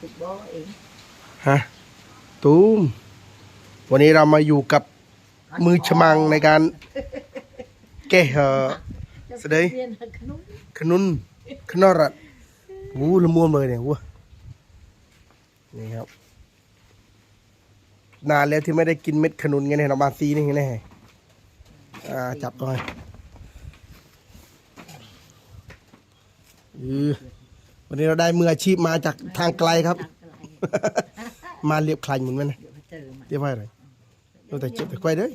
ติดบ่อเองฮะตูมวันนี้เรามาอยู่กับมือฉมังในการแก้เอ่อแสดงเรียนขนุนขนอรัดวูละมุนเลยเนี่ยวูนี่ครับนานแล้วที่ไม่ได้กินเม็ดขนุนไงเนี่ยเรามาซีนี่ไงแน่อ่าจับก่อนอือ วันนี้เราได้มืออาชีพมาจากทางไกลครับทางไกลมาเรียบคลายหมุนไหมนะเดี๋ยวมาเจอมาเรียบไว้เลยเราแต่เจ็บแต่ไกวเด้ย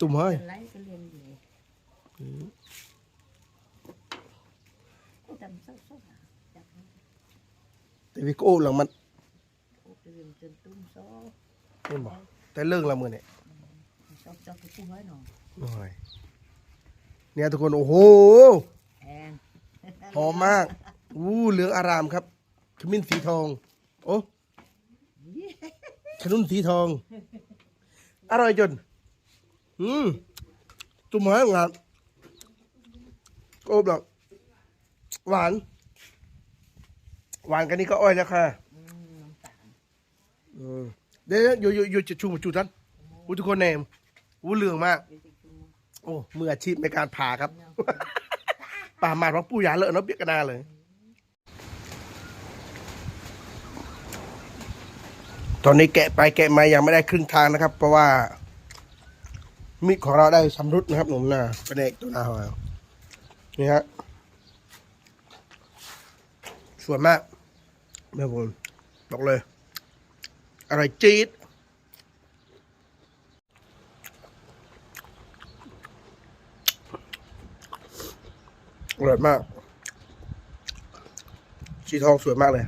ตุ่มเฮ้ยเป็นไรก็เรียนอยู่จำเศร้าๆอะจับให้แต่วิโก้หลังมันโอ้ไปเรียนจนตุ้มโซ่เห็นบอกแต่เรื่องละมือเนี่ยชอบชอบไปกู้ไว้หน่อยโอ้ยเนี่ยทุกคน โอ้โหแพงหอมมาก อู้เหลืองอารามครับ ขมิ้นสีทอง โอ้ขนุนสีทอง อร่อยจน อืมจุ่มหอยงามโอ้แบบหวาน หวานกันนี่ก็อ้อยแล้วค่ะอืมน้ำตาลอืมเดี๋ยวอยู่อยู่อยู่จะชูมาจูทันอู้ทุกคนเนมอู้เหลืองมากเดี๋ยวจะกินโอ้มืออาชีพในการผ่าครับป่าหมาดของปู่ยาเลอะเนาะเปียกกระนาเลย ตอนนี้แกะไปแกะมายังไม่ได้ครึ่งทางนะครับ เพราะว่า มีดของเราได้ชำรุดนะครับหนุ่มนาเป็นเอกตัวนาของเรานี่ฮะสวยมากแม่ผมบอกเลยอร่อยจี๊ดอร่อยมากสีทองสวยมากเลย